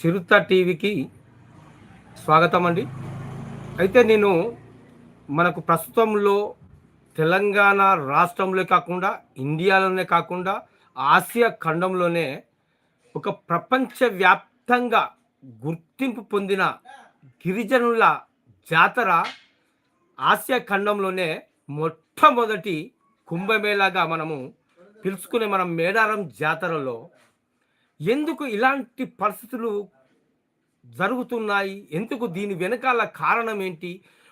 చిరుత టీవీకి స్వాగతం అండి అయితే నేను మనకు ప్రస్తుతంలో తెలంగాణ రాష్ట్రంలో కాకుండా ఇండియాలోనే కాకుండా ఆసియా ఖండంలోనే ఒక ప్రపంచవ్యాప్తంగా గుర్తింపు పొందిన గిరిజనుల జాతర ఆసియా ఖండంలోనే మొట్టమొదటి కుంభమేళాగా మనము పిలుచుకునే మనం మేడారం జాతరలో ఎందుకు ఇలాంటి పరిస్థితులు జరుగుతున్నాయి? ఎందుకు దీని వెనకాల కారణం ఏంటి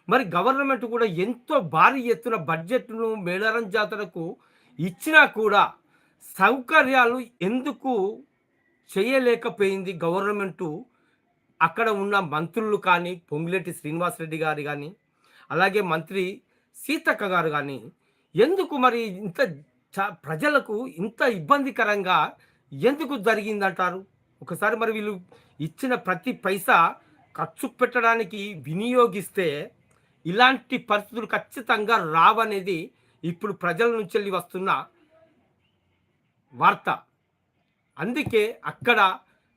మరి గవర్నమెంట్ కూడా ఎంతో భారీ ఎత్తున బడ్జెట్ను మేడారం జాతరకు ఇచ్చినా కూడా సౌకర్యాలు ఎందుకు చేయలేకపోయింది గవర్నమెంటు? అక్కడ ఉన్న మంత్రులు కానీ పొంగిరెడ్డి శ్రీనివాసరెడ్డి గారు కానీ అలాగే మంత్రి సీతక్క గారు కానీ ఎందుకు మరి ఇంత చ- ప్రజలకు ఇంత ఇబ్బందికరంగా ఎందుకు జరిగిందంటారు? ఒకసారి మరి వీళ్ళు ఇచ్చిన ప్రతి పైసా ఖర్చు పెట్టడానికి వినియోగిస్తే ఇలాంటి పరిస్థితులు ఖచ్చితంగా రావనేది ఇప్పుడు ప్రజల నుంచి వెళ్ళి వస్తున్న వార్త. అందుకే అక్కడ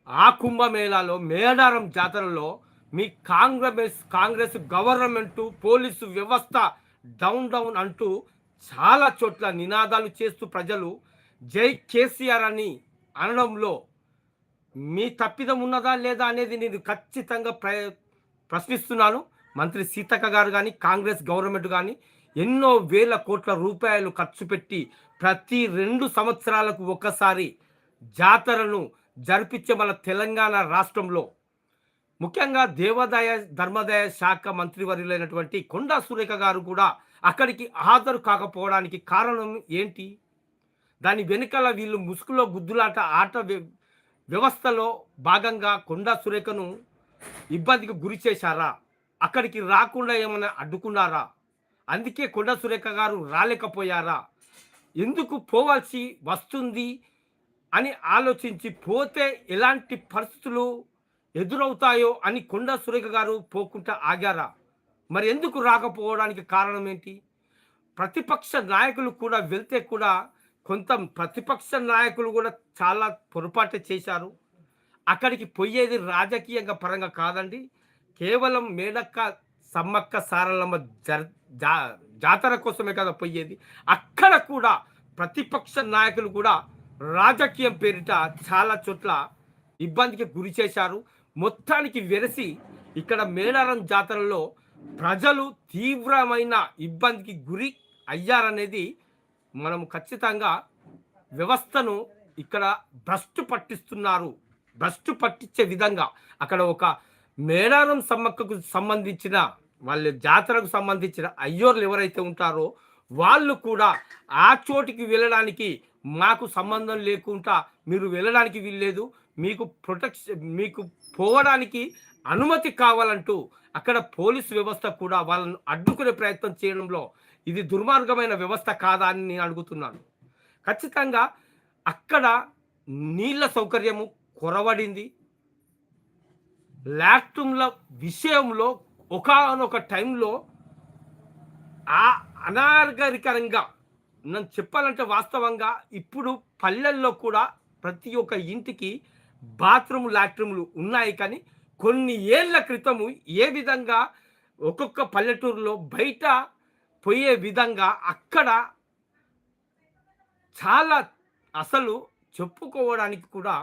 ఆ కుంభమేళాలో మేడారం జాతరలో మీ కాంగ్రెస్ కాంగ్రెస్ గవర్నమెంటు పోలీసు వ్యవస్థ డౌన్ డౌన్ అంటూ చాలా చోట్ల నినాదాలు చేస్తూ ప్రజలు జై కేసీఆర్ అని అనడంలో మీ తప్పిదం ఉన్నదా లేదా అనేది నేను ఖచ్చితంగా ప్ర ప్రశ్నిస్తున్నాను. మంత్రి సీతక్క గారు కానీ కాంగ్రెస్ గవర్నమెంట్ కానీ ఎన్నో వేల కోట్ల రూపాయలు ఖర్చు పెట్టి ప్రతి రెండు సంవత్సరాలకు ఒకసారి జాతరను జరిపించే మన తెలంగాణ రాష్ట్రంలో ముఖ్యంగా దేవాదాయ ధర్మాదాయ శాఖ మంత్రివర్యులైనటువంటి కొండా సురేఖ గారు కూడా అక్కడికి హాజరు కాకపోవడానికి కారణం ఏంటి? దాని వెనుకల వీళ్ళు ముసుగులో గుద్దులాట ఆట వ్య- వ్యవస్థలో భాగంగా కొండా సురేఖను ఇబ్బందికి గురి చేశారా? అక్కడికి రాకుండా ఏమైనా అడ్డుకున్నారా? అందుకే కొండ సురేఖ గారు రాలేకపోయారా? ఎందుకు పోవాల్సి వస్తుంది అని ఆలోచించి పోతే ఎలాంటి పరిస్థితులు ఎదురవుతాయో అని కొండ సురేఖ గారు పోకుండా ఆగారా? మరి ఎందుకు రాకపోవడానికి కారణం ఏంటి? ప్రతిపక్ష నాయకులు కూడా వెళ్తే కూడా కొంత ప్రతిపక్ష నాయకులు కూడా చాలా పొరపాటు చేశారు. అక్కడికి పోయేది రాజకీయంగా పరంగా కాదండి. కేవలం మేడక్క సమ్మక్క సారలమ్మ జర జా- జాతర కోసమే కదా పోయేది. అక్కడ కూడా ప్రతిపక్ష నాయకులు కూడా రాజకీయం పేరిట చాలా చోట్ల ఇబ్బందికి గురి చేశారు. మొత్తానికి వెరసి ఇక్కడ మేడారం జాతరలో ప్రజలు తీవ్రమైన ఇబ్బందికి గురి అయ్యారనేది మనం ఖచ్చితంగా వ్యవస్థను ఇక్కడ భ్రష్టు పట్టిస్తున్నారు. భ్రష్టు పట్టించే విధంగా అక్కడ ఒక మేడారం సమ్మక్కకు సంబంధించిన వాళ్ళ జాతరకు సంబంధించిన అయ్యోర్లు ఎవరైతే ఉంటారో వాళ్ళు కూడా ఆ చోటికి వెళ్ళడానికి మాకు సంబంధం లేకుండా మీరు వెళ్ళడానికి వీల్లేదు. మీకు ప్రొటెక్షన్ మీకు పోవడానికి అనుమతి కావాలంటూ అక్కడ పోలీసు వ్యవస్థ కూడా వాళ్ళను అడ్డుకునే ప్రయత్నం చేయడంలో ఇది దుర్మార్గమైన వ్యవస్థ కాదా అని నేను అడుగుతున్నాను. ఖచ్చితంగా అక్కడ నీళ్ళ సౌకర్యము కొరవడింది. లాట్రూమ్ల విషయంలో ఒకనొక టైంలో ఆ అనాగరికరంగా నన్ను చెప్పాలంటే వాస్తవంగా ఇప్పుడు పల్లెల్లో కూడా ప్రతి ఒక్క ఇంటికి బాత్రూమ్ లాట్రూమ్లు ఉన్నాయి కానీ కొన్ని ఏళ్ళ క్రితము ఏ విధంగా ఒక్కొక్క పల్లెటూరులో బయట పోయే విధంగా అక్కడ చాలా అసలు చెప్పుకోవడానికి కూడా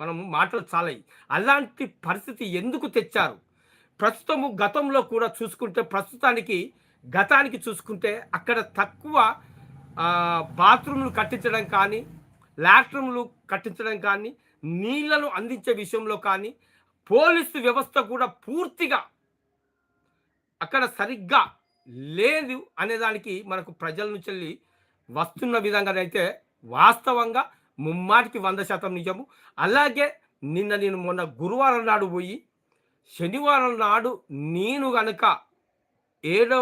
మనము మాటలు చాలాయి. అలాంటి పరిస్థితి ఎందుకు తెచ్చారు? ప్రస్తుతము గతంలో కూడా చూసుకుంటే ప్రస్తుతానికి గతానికి చూసుకుంటే అక్కడ తక్కువ బాత్రూమ్లు కట్టించడం కానీ లాట్రూమ్లు కట్టించడం కానీ నీళ్ళను అందించే విషయంలో కానీ పోలీసు వ్యవస్థ కూడా పూర్తిగా అక్కడ సరిగ్గా లేదు అనేదానికి మనకు ప్రజల నుంచి వస్తున్న విధంగానైతే వాస్తవంగా ముమ్మాటికి వంద శాతం నిజము. అలాగే నిన్న నేను మొన్న గురువారం నాడు పోయి శనివారం నాడు నేను గనక ఏడో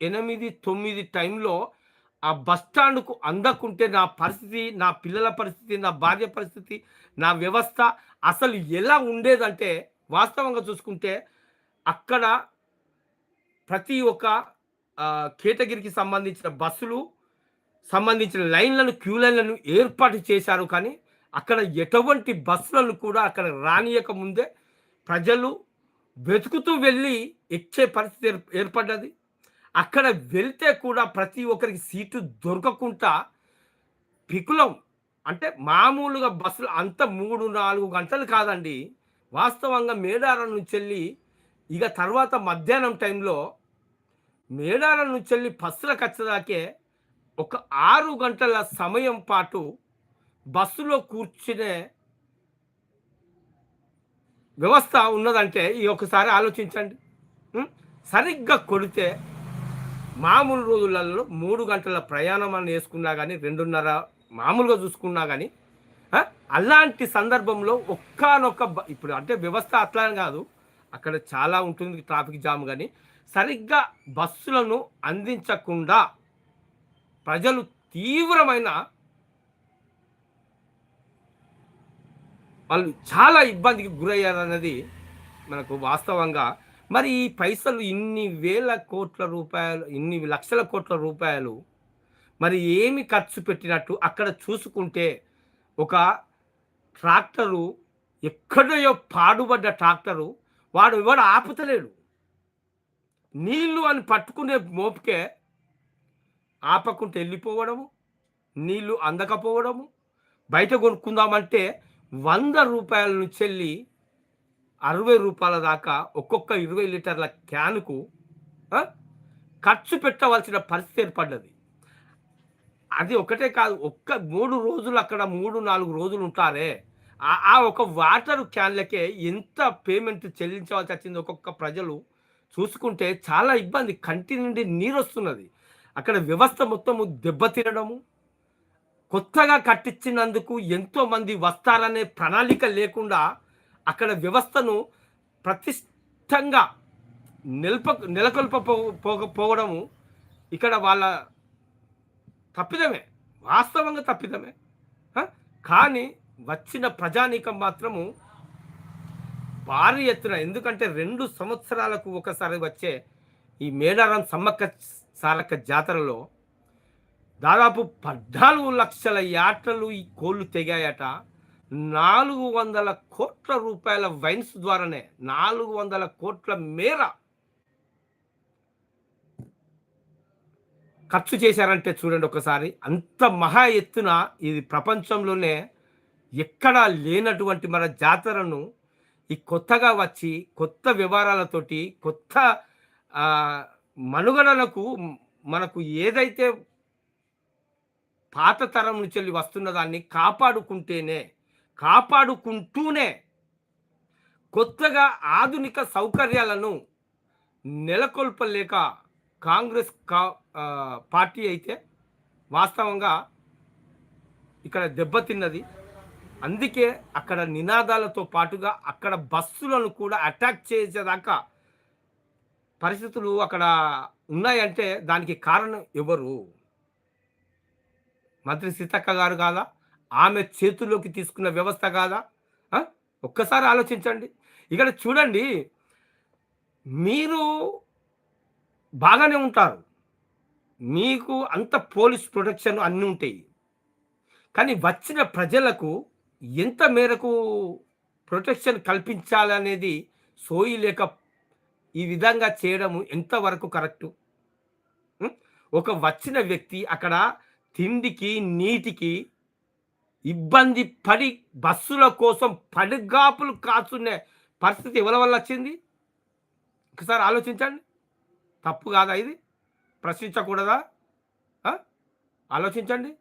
ఎనిమిది తొమ్మిది టైంలో ఆ బస్ స్టాండ్కు అందకుంటే నా పరిస్థితి నా పిల్లల పరిస్థితి నా భార్య పరిస్థితి నా వ్యవస్థ అసలు ఎలా ఉండేదంటే వాస్తవంగా చూసుకుంటే అక్కడ ప్రతి ఒక్క కేటగిరికి సంబంధించిన బస్సులు సంబంధించిన లైన్లను క్యూ లైన్లను ఏర్పాటు చేశారు. కానీ అక్కడ ఎటువంటి బస్సులను కూడా అక్కడ రానియక ముందే ప్రజలు వెతుకుతూ వెళ్ళి ఎక్కే పరిస్థితి ఏర్- ఏర్పడ్డది. అక్కడ వెళ్తే కూడా ప్రతి ఒక్కరికి సీటు దొరకకుండా పికులం అంటే మామూలుగా బస్సులు అంత మూడు నాలుగు గంటలు కాదండి. వాస్తవంగా మేడారం నుంచి వెళ్ళి ఇక తర్వాత మధ్యాహ్నం టైంలో మేడారం నుంచి వెళ్ళి కచ్చదాకే ఒక ఆరు గంటల సమయం పాటు బస్సులో కూర్చునే వ్యవస్థ ఉన్నదంటే ఈ ఒకసారి ఆలోచించండి. సరిగ్గా కొడితే మామూలు రోజులలో మూడు గంటల ప్రయాణం అని వేసుకున్నా కానీ రెండున్నర మామూలుగా చూసుకున్నా కానీ అలాంటి సందర్భంలో ఒక్కనొక్క ఇప్పుడు అంటే వ్యవస్థ అట్లా కాదు అక్కడ చాలా ఉంటుంది ట్రాఫిక్ జామ్ కానీ సరిగ్గా బస్సులను అందించకుండా ప్రజలు తీవ్రమైన వాళ్ళు చాలా ఇబ్బందికి గురయ్యారన్నది మనకు వాస్తవంగా. మరి ఈ పైసలు ఇన్ని వేల కోట్ల రూపాయలు ఇన్ని లక్షల కోట్ల రూపాయలు మరి ఏమి ఖర్చు పెట్టినట్టు అక్కడ చూసుకుంటే ఒక ట్రాక్టరు ఎక్కడయో పాడుబడ్డ ట్రాక్టరు వాడు ఎవడు ఆపుతలేడు. నీళ్ళు అని పట్టుకునే మోపుకే ఆపకుండా వెళ్ళిపోవడము నీళ్ళు అందకపోవడము బయట కొనుక్కుందామంటే వంద రూపాయల నుంచి వెళ్ళి అరవై రూపాయల దాకా ఒక్కొక్క ఇరవై లీటర్ల క్యాన్కు ఖర్చు పెట్టవలసిన పరిస్థితి ఏర్పడ్డది. అది ఒకటే కాదు ఒక్క మూడు రోజులు అక్కడ మూడు నాలుగు రోజులు ఉంటారే. ఆ ఒక వాటర్ క్యాన్లకే ఎంత పేమెంట్ చెల్లించవలసి వచ్చింది ఒక్కొక్క ప్రజలు? చూసుకుంటే చాలా ఇబ్బంది. కంటి నుండి నీరు వస్తున్నది అక్కడ వ్యవస్థ మొత్తము దెబ్బతినడము. కొత్తగా కట్టించినందుకు ఎంతోమంది వస్తారనే ప్రణాళిక లేకుండా అక్కడ వ్యవస్థను ప్రతిష్టంగా నిల్ప నెలకొల్ప పోవడము ఇక్కడ వాళ్ళ తప్పిదమే. వాస్తవంగా తప్పిదమే. కానీ వచ్చిన ప్రజానీకం మాత్రము భారీ ఎత్తున ఎందుకంటే రెండు సంవత్సరాలకు ఒకసారి వచ్చే ఈ మేడారం సమ్మక్క సారక్క జాతరలో దాదాపు పద్నాలుగు లక్షల యాటలు ఈ కోళ్ళు తెగాయట. నాలుగు వందల కోట్ల రూపాయల వైన్స్ ద్వారానే నాలుగు వందల కోట్ల మేర ఖర్చు చేశారంటే చూడండి ఒకసారి. అంత మహా ఎత్తున ఇది ప్రపంచంలోనే ఎక్కడా లేనటువంటి మన జాతరను ఈ కొత్తగా వచ్చి కొత్త వివరాలతోటి కొత్త మనుగడలకు మనకు ఏదైతే పాత తరం నుంచి వెళ్ళి వస్తున్న దాన్ని కాపాడుకుంటేనే కాపాడుకుంటూనే కొత్తగా ఆధునిక సౌకర్యాలను నెలకొల్పలేక కాంగ్రెస్ కా పార్టీ అయితే వాస్తవంగా ఇక్కడ దెబ్బతిన్నది. అందుకే అక్కడ నినాదాలతో పాటుగా అక్కడ బస్సులను కూడా అటాక్ చేసేదాకా పరిస్థితులు అక్కడ ఉన్నాయంటే దానికి కారణం ఎవరు? మంత్రి సీతక్క గారు కాదా? ఆమె చేతుల్లోకి తీసుకున్న వ్యవస్థ కాదా? ఒక్కసారి ఆలోచించండి. ఇక్కడ చూడండి మీరు బాగానే ఉంటారు. మీకు అంత పోలీస్ ప్రొటెక్షన్ అన్నీ ఉంటాయి. కానీ వచ్చిన ప్రజలకు ఎంత మేరకు ప్రొటెక్షన్ కల్పించాలనేది సోయి లేక ఈ విధంగా చేయడము ఎంతవరకు కరెక్టు? ఒక వచ్చిన వ్యక్తి అక్కడ తిండికి నీటికి ఇబ్బంది పడి బస్సుల కోసం పడిగాపులు కాచునే పరిస్థితి ఎవరి వల్ల వచ్చింది? ఒకసారి ఆలోచించండి. తప్పు కాదా ఇది? ప్రశ్నించకూడదా? ఆలోచించండి.